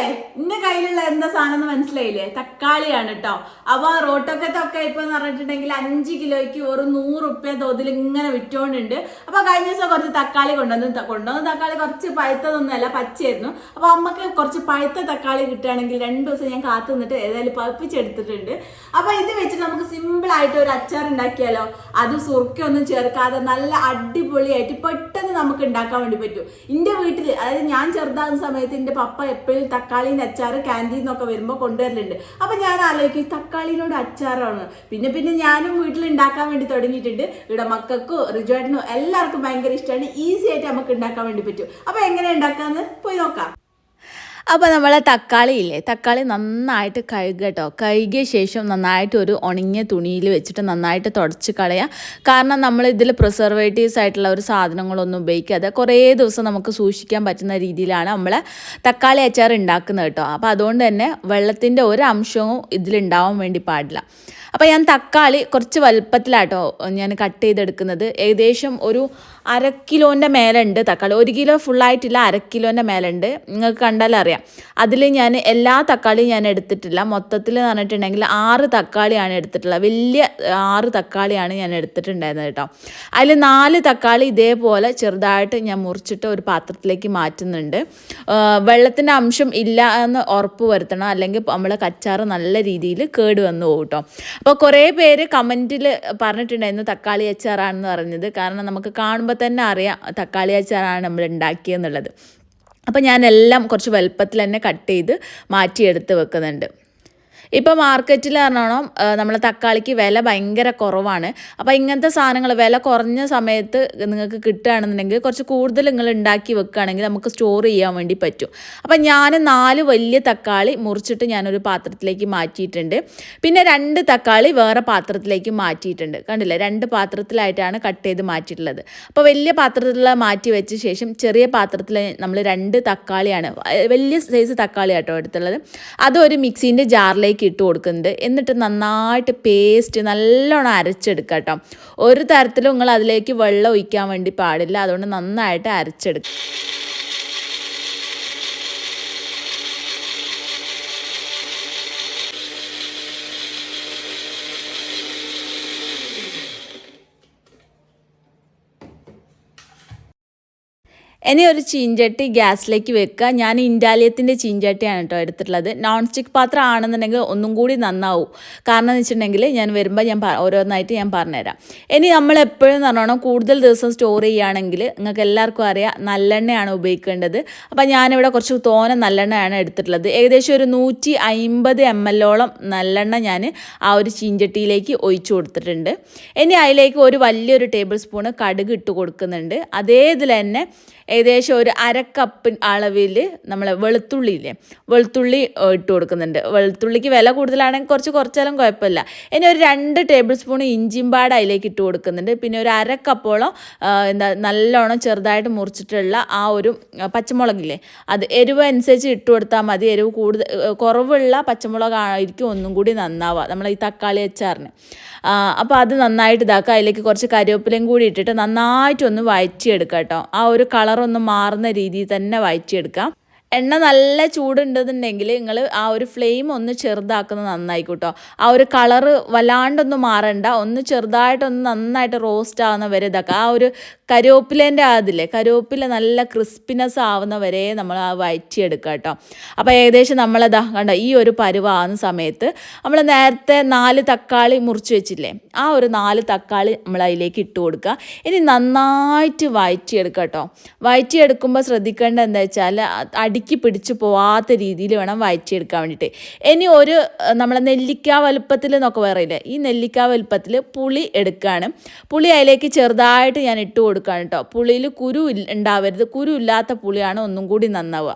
é കയ്യിലുള്ള എന്താ സാധനം മനസ്സിലായില്ലേ? തക്കാളിയാണ് കേട്ടോ അപ്പൊ റോട്ടൊക്കത്തൊക്കെ ഇപ്പൊ എന്ന് പറഞ്ഞിട്ടുണ്ടെങ്കിൽ അഞ്ച് കിലോയ്ക്ക് ഒരു നൂറ് റുപ്യ തോതിൽ ഇങ്ങനെ വിറ്റോണ്ടുണ്ട്. അപ്പോൾ കഴിഞ്ഞ ദിവസം കുറച്ച് തക്കാളി കൊണ്ടുവന്ന്. കൊണ്ടുവന്ന തക്കാളി കുറച്ച് പഴുത്തതൊന്നുമല്ല പച്ചയായിരുന്നു. അപ്പോൾ അമ്മയ്ക്ക് കുറച്ച് പഴുത്ത തക്കാളി കിട്ടുകയാണെങ്കിൽ രണ്ട് ദിവസം ഞാൻ കാത്തു നിന്നിട്ട് ഏതായാലും പഴുപ്പിച്ചെടുത്തിട്ടുണ്ട്. അപ്പൊ ഇത് വെച്ചിട്ട് നമുക്ക് സിമ്പിൾ ആയിട്ട് ഒരു അച്ചാർ ഉണ്ടാക്കിയാലോ? അത് സുറുക്കൊന്നും ചേർക്കാതെ നല്ല അടിപൊളിയായിട്ട് പെട്ടെന്ന് നമുക്ക് ഉണ്ടാക്കാൻ വേണ്ടി പറ്റും. എന്റെ വീട്ടിൽ അതായത് ഞാൻ ചെറുതാകുന്ന സമയത്ത് എന്റെ പപ്പ എപ്പോഴും തക്കാളിന്റെ അച്ചാർ ക്യാന്റീൻ നിന്നൊക്കെ വരുമ്പോൾ കൊണ്ടുവരലുണ്ട്. അപ്പോൾ ഞാൻ ആലോചിക്കും തക്കാളിനോട് അച്ചാറാണ്. പിന്നെ പിന്നെ ഞാനും വീട്ടിൽ ഉണ്ടാക്കാൻ വേണ്ടി തുടങ്ങിയിട്ടുണ്ട്. ഇവിടെ മക്കൾക്കും റിജുവേട്ടനും എല്ലാവർക്കും ഭയങ്കര ഇഷ്ടമാണ് ഈസി ആയിട്ട് നമുക്ക് ഉണ്ടാക്കാൻ വേണ്ടി പറ്റും. അപ്പോൾ എങ്ങനെ ഉണ്ടാക്കാമെന്ന് പോയി നോക്കാം. അപ്പോൾ നമ്മളെ തക്കാളി ഇല്ലേ തക്കാളി നന്നായിട്ട് കഴുകുക കേട്ടോ കഴുകിയ ശേഷം നന്നായിട്ട് ഒരു ഉണങ്ങിയ തുണിയിൽ വെച്ചിട്ട് നന്നായിട്ട് തുടച്ച് കളയുക കാരണം നമ്മൾ ഇതിൽ പ്രിസർവേറ്റീവ്സ് ആയിട്ടുള്ള ഒരു സാധനങ്ങളൊന്നും ഉപയോഗിക്കാതെ കുറേ ദിവസം നമുക്ക് സൂക്ഷിക്കാൻ പറ്റുന്ന രീതിയിലാണ് നമ്മൾ തക്കാളി അച്ചാർ ഉണ്ടാക്കുന്നത് കേട്ടോ. അപ്പോൾ അതുകൊണ്ട് തന്നെ വെള്ളത്തിന്റെ ഒരു അംശവും ഇതിലുണ്ടാവാൻ വേണ്ടി പാടില്ല. അപ്പോൾ ഞാൻ തക്കാളി കുറച്ച് വലുപ്പത്തിലാട്ടോ ഞാൻ കട്ട് ചെയ്തെടുക്കുന്നത്. ഏകദേശം ഒരു അര കിലോന്റെ മേലുണ്ട് തക്കാളി. ഒരു കിലോ ഫുള്ളായിട്ടില്ല അര കിലോന്റെ മേലുണ്ട്. നിങ്ങൾക്ക് കണ്ടാൽ അറിയാം അതിൽ ഞാൻ എല്ലാ തക്കാളിയും ഞാൻ എടുത്തിട്ടില്ല. മൊത്തത്തിൽ എന്ന് പറഞ്ഞിട്ടുണ്ടെങ്കിൽ ആറ് തക്കാളിയാണ് എടുത്തിട്ടുള്ളത്. വലിയ ആറ് തക്കാളിയാണ് ഞാൻ എടുത്തിട്ടുണ്ടായിരുന്നത് കേട്ടോ. അതിൽ നാല് തക്കാളി ഇതേപോലെ ചെറുതായിട്ട് ഞാൻ മുറിച്ചിട്ട് ഒരു പാത്രത്തിലേക്ക് മാറ്റുന്നുണ്ട്. വെള്ളത്തിന്റെ അംശം ഇല്ല എന്ന് ഉറപ്പ് വരുത്തണം. അല്ലെങ്കിൽ നമ്മളെ കച്ചാറ് നല്ല രീതിയിൽ കേട് വന്നു പോകും കേട്ടോ. അപ്പോൾ കുറേ പേര് കമന്റിൽ പറഞ്ഞിട്ടുണ്ടായിരുന്നു തക്കാളി അച്ചാറാണെന്ന് പറഞ്ഞത്. കാരണം നമുക്ക് കാണുമ്പോൾ തന്നെ അറിയാം തക്കാളി അച്ചാറാണ് നമ്മൾ ഉണ്ടാക്കിയെന്നുള്ളത്. അപ്പോൾ ഞാനെല്ലാം കുറച്ച് വലുപ്പത്തിൽ തന്നെ കട്ട് ചെയ്ത് മാറ്റിയെടുത്ത് വെക്കുന്നുണ്ട്. ഇപ്പോൾ മാർക്കറ്റിൽ പറഞ്ഞോണം നമ്മൾ തക്കാളിക്ക് വില ഭയങ്കര കുറവാണ്. അപ്പോൾ ഇങ്ങനത്തെ സാധനങ്ങൾ വില കുറഞ്ഞ സമയത്ത് നിങ്ങൾക്ക് കിട്ടുകയാണെന്നുണ്ടെങ്കിൽ കുറച്ച് കൂടുതൽ നിങ്ങൾ ഉണ്ടാക്കി വെക്കുകയാണെങ്കിൽ നമുക്ക് സ്റ്റോർ ചെയ്യാൻ വേണ്ടി പറ്റും. അപ്പം ഞാൻ നാല് വലിയ തക്കാളി മുറിച്ചിട്ട് ഞാനൊരു പാത്രത്തിലേക്ക് മാറ്റിയിട്ടുണ്ട്. പിന്നെ രണ്ട് തക്കാളി വേറെ പാത്രത്തിലേക്ക് മാറ്റിയിട്ടുണ്ട്. കണ്ടില്ലേ? രണ്ട് പാത്രത്തിലായിട്ടാണ് കട്ട് ചെയ്ത് മാറ്റിയിട്ടുള്ളത്. അപ്പോൾ വലിയ പാത്രത്തിൽ മാറ്റി വെച്ച ശേഷം ചെറിയ പാത്രത്തിൽ നമ്മൾ രണ്ട് തക്കാളിയാണ് വലിയ സൈസ് തക്കാളി ആട്ടോ എടുത്തുള്ളത്. അത് ഒരു മിക്സീന്റെ ജാറിലേക്ക് ഇട്ട് കൊടുക്കുന്നുണ്ട്. എന്നിട്ട് നന്നായിട്ട് പേസ്റ്റ് നല്ലോണം അരച്ചെടുക്കുക കേട്ടോ ഒരു തരത്തിലും നിങ്ങൾ അതിലേക്ക് വെള്ളം ഒഴിക്കാൻ വേണ്ടി പാടില്ല. അതുകൊണ്ട് നന്നായിട്ട് അരച്ചെടുക്കുക ഇനി ഒരു ചീഞ്ചട്ടി ഗ്യാസിലേക്ക് വെക്കുക. ഞാൻ ഇൻഡാലിയത്തിന്റെ ചീഞ്ചട്ടിയാണ് കേട്ടോ എടുത്തിട്ടുള്ളത്. നോൺ സ്റ്റിക്ക് പാത്രം ആണെന്നുണ്ടെങ്കിൽ ഒന്നും കൂടി നന്നാവും. കാരണം എന്ന് വെച്ചിട്ടുണ്ടെങ്കിൽ ഞാൻ വരുമ്പോൾ ഞാൻ ഓരോന്നായിട്ട് ഞാൻ പറഞ്ഞുതരാം. ഇനി നമ്മൾ എപ്പോഴും പറഞ്ഞോണം കൂടുതൽ ദിവസം സ്റ്റോർ ചെയ്യുകയാണെങ്കിൽ നിങ്ങൾക്ക് എല്ലാവർക്കും അറിയാം നല്ലെണ്ണയാണ് ഉപയോഗിക്കേണ്ടത്. അപ്പോൾ ഞാനിവിടെ കുറച്ച് തോനെ നല്ലെണ്ണയാണ് എടുത്തിട്ടുള്ളത്. ഏകദേശം ഒരു നൂറ്റി അമ്പത് എം എല്ലോളം നല്ലെണ്ണ ഞാൻ ആ ഒരു ചീഞ്ചട്ടിയിലേക്ക് ഒഴിച്ചു കൊടുത്തിട്ടുണ്ട്. ഇനി അതിലേക്ക് ഒരു വലിയൊരു ടേബിൾ സ്പൂണ് കടുക് ഇട്ട് കൊടുക്കുന്നുണ്ട്. അതേ ഇതിൽ തന്നെ ഏകദേശം ഒരു അര കപ്പ് അളവിൽ നമ്മൾ വെളുത്തുള്ളി ഇല്ലേ? വെളുത്തുള്ളി ഇട്ട് കൊടുക്കുന്നുണ്ട്. വെളുത്തുള്ളിക്ക് വില കൂടുതലാണെങ്കിൽ കുറച്ച് കുറച്ചാലും കുഴപ്പമില്ല. ഇനി ഒരു രണ്ട് ടേബിൾ സ്പൂൺ ഇഞ്ചിയും പാട് അതിലേക്ക് ഇട്ട് കൊടുക്കുന്നുണ്ട്. പിന്നെ ഒരു അര കപ്പോളം എന്താ നല്ലോണം ചെറുതായിട്ട് മുറിച്ചിട്ടുള്ള ആ ഒരു പച്ചമുളകില്ലേ അത് എരിവ് അനുസരിച്ച് ഇട്ട് കൊടുത്താൽ മതി. എരിവ് കൂടുതൽ കുറവുള്ള പച്ചമുളകായിരിക്കും ഒന്നും കൂടി നന്നാവുക. നമ്മൾ ഈ തക്കാളി അച്ചാറിന്. അപ്പോൾ അത് നന്നായിട്ട് ഇതാക്കുക. അതിലേക്ക് കുറച്ച് കറിവേപ്പിലയും കൂടി ഇട്ടിട്ട് നന്നായിട്ടൊന്ന് വഴറ്റിയെടുക്കുക കേട്ടോ. ആ ഒരു കളറൊന്ന് മാറുന്ന രീതിയിൽ തന്നെ വഴറ്റിയെടുക്കാം എണ്ണ നല്ല ചൂടുണ്ടെന്നുണ്ടെങ്കിൽ നിങ്ങൾ ആ ഒരു ഫ്ലെയിം ഒന്ന് ചെറുതാക്കുന്നത് നന്നായി കൂട്ടോ ആ ഒരു കളറ് വല്ലാണ്ടൊന്നും മാറണ്ട. ഒന്ന് ചെറുതായിട്ടൊന്ന് നന്നായിട്ട് റോസ്റ്റ് ആവുന്ന വരെ ഇതാക്കുക ആ ഒരു കരുവേപ്പിലേന്റെ അതില്ലേ കരുവേപ്പില നല്ല ക്രിസ്പിനെസ് ആവുന്ന വരെ നമ്മൾ ആ വയറ്റിയെടുക്കുക കേട്ടോ. അപ്പോൾ ഏകദേശം നമ്മളതാ കണ്ടോ ഈ ഒരു പരുവാകുന്ന സമയത്ത് നമ്മൾ നേരത്തെ നാല് തക്കാളി മുറിച്ച് വെച്ചില്ലേ ആ ഒരു നാല് തക്കാളി നമ്മൾ അതിലേക്ക് ഇട്ട് കൊടുക്കുക. ഇനി നന്നായിട്ട് വയറ്റിയെടുക്കുക കേട്ടോ. വയറ്റിയെടുക്കുമ്പോൾ ശ്രദ്ധിക്കേണ്ടത് എന്താ വെച്ചാൽ അടുക്കി പിടിച്ച് പോവാത്ത രീതിയിൽ വേണം വഴറ്റിയെടുക്കാൻ വേണ്ടിയിട്ട്. ഇനി ഒരു നമ്മളെ നെല്ലിക്ക വലുപ്പത്തിൽ എന്നൊക്കെ പറയില്ലേ? ഈ നെല്ലിക്ക വലുപ്പത്തിൽ പുളി എടുക്കുകയാണ് പുളി അതിലേക്ക് ചെറുതായിട്ട് ഞാൻ ഇട്ട് കൊടുക്കുകയാണ് കേട്ടോ. പുളിയിൽ കുരു ഉണ്ടാവരുത്. കുരു ഇല്ലാത്ത പുളിയാണ് ഒന്നും കൂടി നന്നാവുക.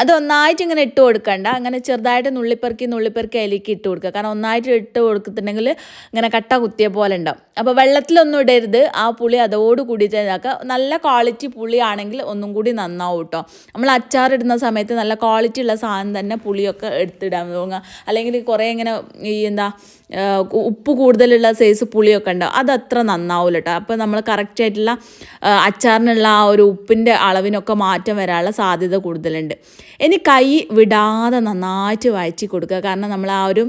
അത് ഒന്നായിട്ട് ഇങ്ങനെ ഇട്ട് കൊടുക്കണ്ട. അങ്ങനെ ചെറുതായിട്ട് നുള്ളിപ്പെറുക്കി നുള്ളിപ്പെറുക്കി അതിലേക്ക് ഇട്ട് കൊടുക്കുക. കാരണം ഒന്നായിട്ട് ഇട്ട് കൊടുക്കുന്നുണ്ടെങ്കിൽ ഇങ്ങനെ കട്ട കുത്തിയ പോലെ ഉണ്ടാവും. അപ്പോൾ വെള്ളത്തിലൊന്നും ഇടരുത്. ആ പുളി അതോട് കൂടിയിട്ട് ഇതാക്കുക. നല്ല ക്വാളിറ്റി പുളിയാണെങ്കിൽ ഒന്നും കൂടി നന്നാവും കേട്ടോ നമ്മൾ അച്ചാറിടുന്ന സമയത്ത് നല്ല ക്വാളിറ്റി ഉള്ള സാധനം തന്നെ പുളിയൊക്കെ എടുത്തിടാൻ തോന്നുക. അല്ലെങ്കിൽ കുറേ ഇങ്ങനെ ഈ എന്താ ഉപ്പ് കൂടുതലുള്ള സൈസ് പുളിയൊക്കെ ഉണ്ടാവും. അത് അത്ര നന്നാവില്ല കേട്ടോ അപ്പോൾ നമ്മൾ കറക്റ്റായിട്ടുള്ള അച്ചാറിനുള്ള ആ ഒരു ഉപ്പിന്റെ അളവിനൊക്കെ മാറ്റം വരാനുള്ള സാധ്യത കൂടുതലുണ്ട്. ഇനി കൈ വിടാതെ നന്നായിട്ട് വഴറ്റി കൊടുക്കുക. കാരണം നമ്മൾ ആ ഒരു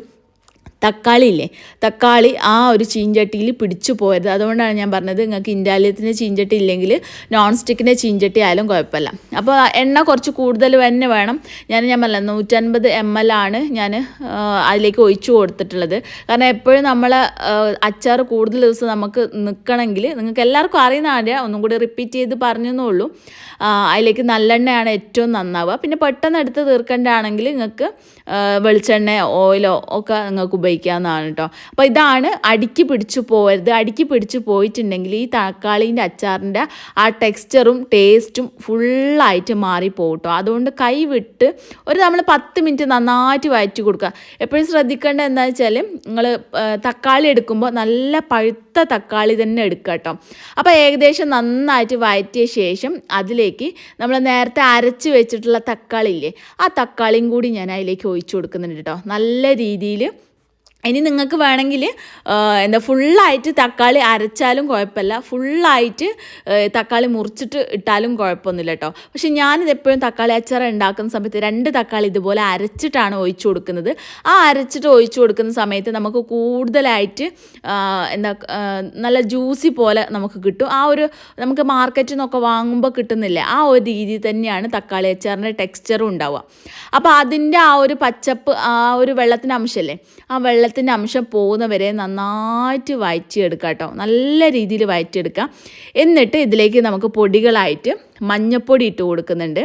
തക്കാളി ഇല്ലേ? തക്കാളി ആ ഒരു ചീഞ്ചട്ടിയിൽ പിടിച്ചു പോയത് അതുകൊണ്ടാണ് ഞാൻ പറഞ്ഞത് നിങ്ങൾക്ക് ഇൻഡാലിയത്തിന്റെ ചീഞ്ചട്ടി ഇല്ലെങ്കിൽ നോൺ സ്റ്റിക്കിന്റെ ചീഞ്ചട്ടി ആയാലും കുഴപ്പമില്ല. അപ്പോൾ എണ്ണ കുറച്ച് കൂടുതൽ തന്നെ വേണം. ഞാൻ ഞാൻ പറഞ്ഞ നൂറ്റൻപത് എം എൽ ആണ് ഞാൻ അതിലേക്ക് ഒഴിച്ചു കൊടുത്തിട്ടുള്ളത്. കാരണം എപ്പോഴും നമ്മൾ അച്ചാർ കൂടുതൽ ദിവസം നമുക്ക് നിൽക്കണമെങ്കിൽ നിങ്ങൾക്ക് എല്ലാവർക്കും അറിയുന്ന ആരാ ഒന്നും കൂടി റിപ്പീറ്റ് ചെയ്ത് പറഞ്ഞെന്നേ ഉള്ളൂ. അതിലേക്ക് നല്ലെണ്ണയാണ് ഏറ്റവും നന്നാവുക. പിന്നെ പെട്ടെന്ന് എടുത്ത് തീർക്കേണ്ടതാണെങ്കിൽ നിങ്ങൾക്ക് വെളിച്ചെണ്ണ ഓയിലോ ഒക്കെ നിങ്ങൾക്ക് ഉപയോഗിക്കാവുന്നതാണ് കേട്ടോ അപ്പോൾ ഇതാണ് അടുക്കി പിടിച്ചു പോകരുത് അടുക്കി പിടിച്ചു പോയിട്ടുണ്ടെങ്കിൽ ഈ തക്കാളീന്റെ അച്ചാറിന്റെ ആ ടെക്സ്ചറും ടേസ്റ്റും ഫുള്ളായിട്ട് മാറിപ്പോകും കേട്ടോ അതുകൊണ്ട് കൈ വിട്ട് ഒരു നമ്മൾ പത്ത് മിനിറ്റ് നന്നായിട്ട് വയറ്റി കൊടുക്കുക. എപ്പോഴും ശ്രദ്ധിക്കേണ്ടത് എന്താ വെച്ചാൽ നിങ്ങൾ തക്കാളി എടുക്കുമ്പോൾ നല്ല പഴുത്ത തക്കാളി തന്നെ എടുക്കുക കേട്ടോ അപ്പോൾ ഏകദേശം നന്നായിട്ട് വയറ്റിയ ശേഷം അതിലേക്ക് നമ്മൾ നേരത്തെ അരച്ച് വെച്ചിട്ടുള്ള തക്കാളി ഇല്ലേ ആ തക്കാളിയും കൂടി ഞാൻ അതിലേക്ക് ഒഴിച്ചു കൊടുക്കുന്നുണ്ട് കേട്ടോ. നല്ല രീതിയിൽ ഇനി നിങ്ങൾക്ക് വേണമെങ്കിൽ എന്താ ഫുള്ളായിട്ട് തക്കാളി അരച്ചാലും കുഴപ്പമില്ല. ഫുള്ളായിട്ട് തക്കാളി മുറിച്ചിട്ട് ഇട്ടാലും കുഴപ്പമൊന്നുമില്ല കേട്ടോ. പക്ഷെ ഞാനിത് എപ്പോഴും തക്കാളി അച്ചാർ ഉണ്ടാക്കുന്ന സമയത്ത് രണ്ട് തക്കാളി ഇതുപോലെ അരച്ചിട്ടാണ് ഒഴിച്ചു കൊടുക്കുന്നത്. ആ അരച്ചിട്ട് ഒഴിച്ചു കൊടുക്കുന്ന സമയത്ത് നമുക്ക് കൂടുതലായിട്ട് എന്താ നല്ല ജ്യൂസി പോലെ നമുക്ക് കിട്ടും. ആ ഒരു നമുക്ക് മാർക്കറ്റിൽ നിന്നൊക്കെ വാങ്ങുമ്പോൾ കിട്ടുന്നില്ല ആ ഒരു രീതി തന്നെയാണ് തക്കാളി അച്ചാറിന്റെ ടെക്സ്ചറും ഉണ്ടാവുക. അപ്പോൾ അതിന്റെ ആ ഒരു പച്ചപ്പ് ആ ഒരു വെള്ളത്തിന്റെ അംശമല്ലേ ആ വെള്ളത്തിന്റെ അംശം പോകുന്നവരെ നന്നായിട്ട് വഴറ്റിയെടുക്കുക കേട്ടോ. നല്ല രീതിയിൽ വഴറ്റിയെടുക്കുക എന്നിട്ട് ഇതിലേക്ക് നമുക്ക് പൊടികളായിട്ട് മഞ്ഞപ്പൊടി ഇട്ട് കൊടുക്കുന്നുണ്ട്.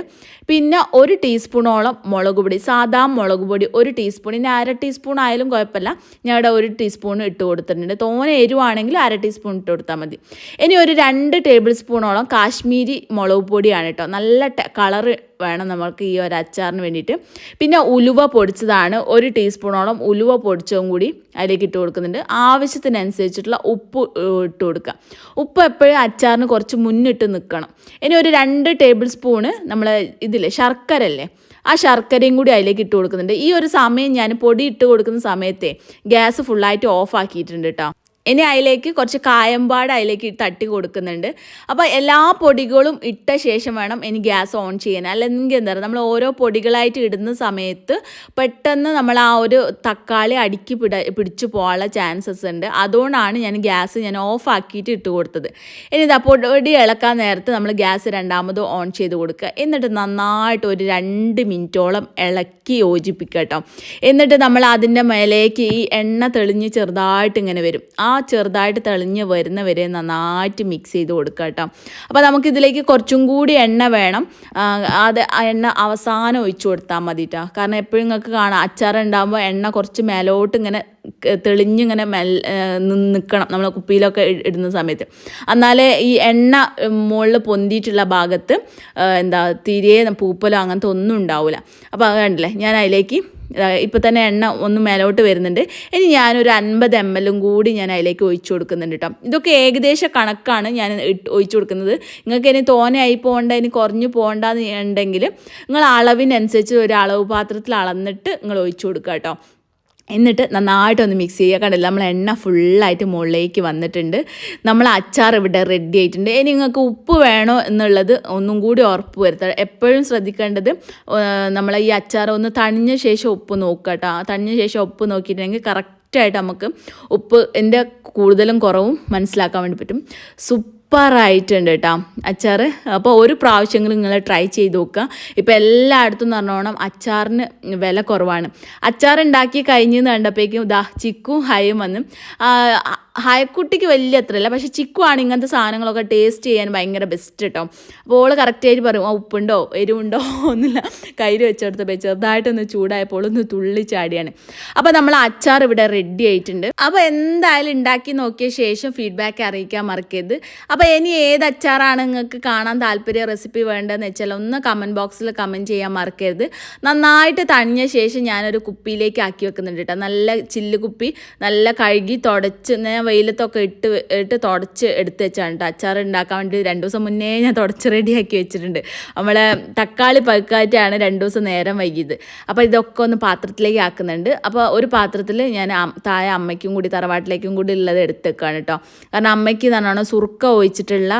പിന്നെ ഒരു ടീസ്പൂണോളം മുളക് പൊടി സാധാ മുളക് പൊടി ഒരു ടീസ്പൂൺ ഇനി അര ടീസ്പൂൺ ആയാലും കുഴപ്പമില്ല. ഇവിടെ ഒരു ടീസ്പൂൺ ഇട്ട് കൊടുത്തിട്ടുണ്ട്. തോനെ എരിവാണെങ്കിൽ അര ടീസ്പൂൺ ഇട്ട് കൊടുത്താൽ മതി. ഇനി ഒരു രണ്ട് ടേബിൾ സ്പൂണോളം കാശ്മീരി മുളക് പൊടിയാണ് കേട്ടോ. നല്ല കളറ് വേണം നമുക്ക് ഈ ഒരു അച്ചാറിന് വേണ്ടിയിട്ട്. പിന്നെ ഉലുവ പൊടിച്ചതാണ് ഒരു ടീസ്പൂണോളം ഉലുവ പൊടിച്ചതും കൂടി അതിലേക്ക് ഇട്ട് കൊടുക്കുന്നുണ്ട്. ആവശ്യത്തിനനുസരിച്ചിട്ടുള്ള ഉപ്പ് ഇട്ട് കൊടുക്കുക. ഉപ്പ് എപ്പോഴും അച്ചാറിന് കുറച്ച് മുന്നിട്ട് നിൽക്കണം. ഇനി ഒരു രണ്ട് ടേബിൾ സ്പൂണ് നമ്മൾ ഇതില്ലേ ശർക്കര അല്ലേ ആ ശർക്കരയും കൂടി അതിലേക്ക് ഇട്ട് കൊടുക്കുന്നുണ്ട്. ഈ ഒരു സമയം ഞാൻ പൊടി ഇട്ട് കൊടുക്കുന്ന സമയത്തെ ഗ്യാസ് ഫുള്ളായിട്ട് ഓഫ് ആക്കിയിട്ടുണ്ട് കേട്ടോ ഇനി അതിലേക്ക് കുറച്ച് കായമ്പാട് അതിലേക്ക് തട്ടി കൊടുക്കുന്നുണ്ട്. അപ്പോൾ എല്ലാ പൊടികളും ഇട്ട ശേഷം വേണം ഇനി ഗ്യാസ് ഓൺ ചെയ്യാൻ. അല്ലെങ്കിൽ എന്താ പറയുക നമ്മൾ ഓരോ പൊടികളായിട്ട് ഇടുന്ന സമയത്ത് പെട്ടെന്ന് നമ്മൾ ആ ഒരു തക്കാളി അടുക്കി പിട പിടിച്ചു പോകാനുള്ള ചാൻസസ് ഉണ്ട്. അതുകൊണ്ടാണ് ഞാൻ ഗ്യാസ് ഞാൻ ഓഫ് ആക്കിയിട്ട് ഇട്ട് കൊടുത്തത്. ഇനി ഇതാ പൊടി ഇളക്കാൻ നേരത്ത് നമ്മൾ ഗ്യാസ് രണ്ടാമത് ഓൺ ചെയ്ത് കൊടുക്കുക. എന്നിട്ട് നന്നായിട്ട് ഒരു രണ്ട് മിനിറ്റോളം ഇളക്കി യോജിപ്പിക്കട്ടോ കേട്ടോ. എന്നിട്ട് നമ്മൾ അതിന്റെ മേലേക്ക് ഈ എണ്ണ തെളിഞ്ഞ് ചെറുതായിട്ട് ഇങ്ങനെ വരും. ആ ചെറുതായിട്ട് തെളിഞ്ഞ് വരുന്ന വരെ നന്നായിട്ട് മിക്സ് ചെയ്ത് കൊടുക്കുക കേട്ടോ. അപ്പോൾ നമുക്കിതിലേക്ക് കുറച്ചും കൂടി എണ്ണ വേണം. അത് എണ്ണ അവസാനം ഒഴിച്ചു കൊടുത്താൽ മതി കേട്ടോ. കാരണം എപ്പോഴും നിങ്ങൾക്ക് കാണാം അച്ചാർ ഉണ്ടാകുമ്പോൾ എണ്ണ കുറച്ച് മേലോട്ട് ഇങ്ങനെ തെളിഞ്ഞിങ്ങനെ മെൽ നിൽക്കണം നമ്മൾ കുപ്പിയിലൊക്കെ ഇടുന്ന സമയത്ത്. എന്നാലേ ഈ എണ്ണ മുകളിൽ പൊന്തിയിട്ടുള്ള ഭാഗത്ത് എന്താ തിരിയെ പൂപ്പലോ അങ്ങനത്തെ ഒന്നും ഉണ്ടാവില്ല. അപ്പോൾ അത് കണ്ടില്ലേ? ഞാൻ അതിലേക്ക് ഇപ്പോൾ തന്നെ എണ്ണ ഒന്ന് മേലോട്ട് വരുന്നുണ്ട്. ഇനി ഞാനൊരു അൻപത് എം എല്ലും കൂടി ഞാൻ അതിലേക്ക് ഒഴിച്ചു കൊടുക്കുന്നുണ്ട് കേട്ടോ ഇതൊക്കെ ഏകദേശ കണക്കാണ് ഞാൻ ഒഴിച്ചു കൊടുക്കുന്നത്. നിങ്ങൾക്ക് ഇനി തോനെയായി പോകണ്ട ഇനി കുറഞ്ഞു പോകണ്ടെന്ന് ഉണ്ടെങ്കിൽ നിങ്ങൾ അളവിനനുസരിച്ച് ഒരു അളവ് പാത്രത്തിൽ അളന്നിട്ട് നിങ്ങൾ ഒഴിച്ചു കൊടുക്കുക കേട്ടോ എന്നിട്ട് നന്നായിട്ടൊന്ന് മിക്സ് ചെയ്യുക. കണ്ടില്ല? നമ്മൾ എണ്ണ ഫുള്ളായിട്ട് മുകളിലേക്ക് വന്നിട്ടുണ്ട്. നമ്മൾ അച്ചാർ ഇവിടെ റെഡി ആയിട്ടുണ്ട്. ഇനി നിങ്ങൾക്ക് ഉപ്പ് വേണോ എന്നുള്ളത് ഒന്നും കൂടി ഉറപ്പ് വരുത്തുക എപ്പോഴും ശ്രദ്ധിക്കേണ്ടത് നമ്മൾ ഈ അച്ചാർ ഒന്ന് തണിഞ്ഞ ശേഷം ഉപ്പ് നോക്കുക കേട്ടോ. തണിഞ്ഞ ശേഷം ഉപ്പ് നോക്കിയിട്ടുണ്ടെങ്കിൽ കറക്റ്റായിട്ട് നമുക്ക് ഉപ്പ് എന്റെ കൂടുതലും കുറവും മനസ്സിലാക്കാൻ വേണ്ടി പറ്റും. സൂപ്പറായിട്ടുണ്ട് കേട്ടോ അച്ചാർ അപ്പോൾ ഒരു പ്രാവശ്യമെങ്കിലും നിങ്ങൾ ട്രൈ ചെയ്ത് നോക്കുക. ഇപ്പോൾ എല്ലായിടത്തും പറഞ്ഞോണം അച്ചാറിന് വില കുറവാണ്. അച്ചാർ ഉണ്ടാക്കി കഴിഞ്ഞെന്ന് കണ്ടപ്പോഴേക്കും ഉദാ ചിക്കും ഹയും വന്ന്. ഹയക്കുട്ടിക്ക് വലിയ അത്രയല്ല. പക്ഷേ ചിക്കു ആണ് ഇങ്ങനത്തെ സാധനങ്ങളൊക്കെ ടേസ്റ്റ് ചെയ്യാൻ ഭയങ്കര ബെസ്റ്റ് കേട്ടോ അപ്പോൾ ഓൾ കറക്റ്റായിട്ട് പറയും ആ ഉപ്പുണ്ടോ? എരിവുണ്ടോ? ഒന്നുമില്ല കയ്യിൽ വെച്ചെടുത്തപ്പോൾ ചെറുതായിട്ടൊന്ന് ചൂടായപ്പോൾ ഒന്ന് തുള്ളി ചാടിയാണ്. അപ്പോൾ നമ്മൾ അച്ചാർ ഇവിടെ റെഡി ആയിട്ടുണ്ട്. അപ്പോൾ എന്തായാലും ഉണ്ടാക്കി നോക്കിയ ശേഷം ഫീഡ്ബാക്ക് അറിയിക്കാൻ മറക്കരുത്. അപ്പോൾ ഇനി ഏത് അച്ചാറാണ് നിങ്ങൾക്ക് കാണാൻ താല്പര്യം റെസിപ്പി വേണ്ടതെന്ന് വെച്ചാൽ ഒന്ന് കമന്റ് ബോക്സിൽ കമന്റ് ചെയ്യാൻ മറക്കരുത്. നന്നായിട്ട് തണിഞ്ഞ ശേഷം ഞാനൊരു കുപ്പിയിലേക്ക് ആക്കി വെക്കുന്നുണ്ട് കേട്ടോ നല്ല ചില്ല് കുപ്പി നല്ല കഴുകി തുടച്ച് ഞാൻ വെയിലത്തൊക്കെ ഇട്ട് ഇട്ട് തുടച്ച് എടുത്ത് വെച്ചാണ് കേട്ടോ അച്ചാർ ഉണ്ടാക്കാൻ വേണ്ടി രണ്ട് ദിവസം മുന്നേ ഞാൻ തുടച്ച് റെഡിയാക്കി വെച്ചിട്ടുണ്ട്. നമ്മളെ തക്കാളി പഴുക്കാറ്റാണ് രണ്ട് ദിവസം നേരം വൈകിയത്. അപ്പോൾ ഇതൊക്കെ ഒന്ന് പാത്രത്തിലേക്ക് ആക്കുന്നുണ്ട്. അപ്പോൾ ഒരു പാത്രത്തിൽ ഞാൻ തായ അമ്മയ്ക്കും കൂടി തറവാട്ടിലേക്കും കൂടി ഉള്ളത് എടുത്ത് വെക്കുകയാണ് കേട്ടോ കാരണം അമ്മയ്ക്ക് നല്ലോണം സുറുക്ക ഒഴിച്ചിട്ടുള്ള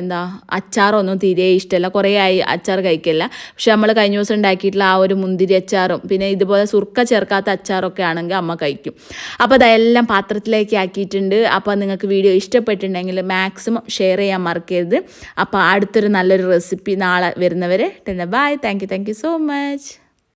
എന്താ അച്ചാറൊന്നും തീരെ ഇഷ്ടമല്ല. കുറേ ആയി അച്ചാർ കഴിക്കില്ല. പക്ഷെ നമ്മൾ കഴിഞ്ഞ ദിവസം ഉണ്ടാക്കിയിട്ടുള്ള ആ ഒരു മുന്തിരി അച്ചാറും പിന്നെ ഇതുപോലെ സുറുക്ക ചേർക്കാത്ത അച്ചാറൊക്കെ ആണെങ്കിൽ അമ്മ കഴിക്കും. അപ്പോൾ അതെല്ലാം പാത്രത്തിലേക്ക് ആക്കിയിട്ടുണ്ട് അപ്പോൾ നിങ്ങൾക്ക് വീഡിയോ ഇഷ്ടപ്പെട്ടിട്ടുണ്ടെങ്കിൽ മാക്സിമം ഷെയർ ചെയ്യാൻ മറക്കരുത്. അപ്പോൾ അടുത്തൊരു നല്ലൊരു റെസിപ്പി നാളെ വരുന്നവരെ bye thank you thank you so much